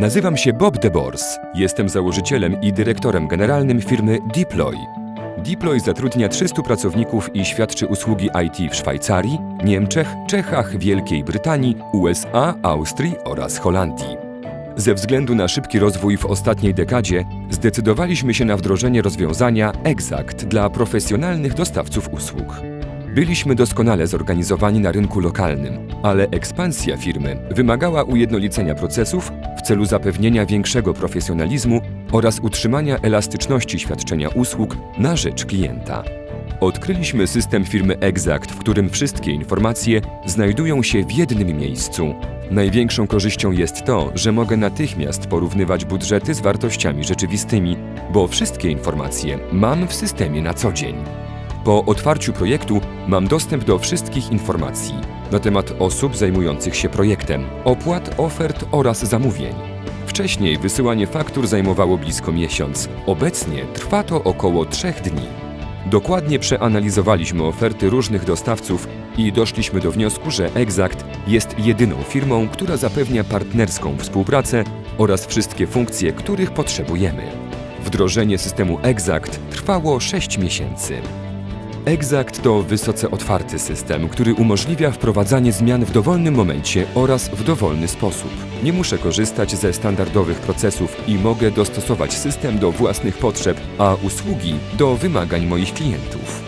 Nazywam się Bob DeBors. Jestem założycielem i dyrektorem generalnym firmy Deploy. Deploy zatrudnia 300 pracowników i świadczy usługi IT w Szwajcarii, Niemczech, Czechach, Wielkiej Brytanii, USA, Austrii oraz Holandii. Ze względu na szybki rozwój w ostatniej dekadzie zdecydowaliśmy się na wdrożenie rozwiązania Exact dla profesjonalnych dostawców usług. Byliśmy doskonale zorganizowani na rynku lokalnym, ale ekspansja firmy wymagała ujednolicenia procesów w celu zapewnienia większego profesjonalizmu oraz utrzymania elastyczności świadczenia usług na rzecz klienta. Odkryliśmy system firmy Exact, w którym wszystkie informacje znajdują się w jednym miejscu. Największą korzyścią jest to, że mogę natychmiast porównywać budżety z wartościami rzeczywistymi, bo wszystkie informacje mam w systemie na co dzień. Po otwarciu projektu mam dostęp do wszystkich informacji na temat osób zajmujących się projektem, opłat, ofert oraz zamówień. Wcześniej wysyłanie faktur zajmowało blisko miesiąc, obecnie trwa to około trzech dni. Dokładnie przeanalizowaliśmy oferty różnych dostawców i doszliśmy do wniosku, że Exact jest jedyną firmą, która zapewnia partnerską współpracę oraz wszystkie funkcje, których potrzebujemy. Wdrożenie systemu Exact trwało 6 miesięcy. Exact to wysoce otwarty system, który umożliwia wprowadzanie zmian w dowolnym momencie oraz w dowolny sposób. Nie muszę korzystać ze standardowych procesów i mogę dostosować system do własnych potrzeb, a usługi do wymagań moich klientów.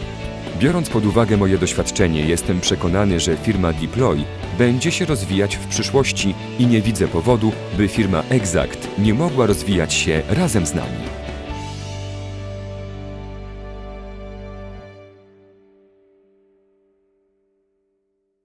Biorąc pod uwagę moje doświadczenie, jestem przekonany, że firma Deploy będzie się rozwijać w przyszłości i nie widzę powodu, by firma Exact nie mogła rozwijać się razem z nami.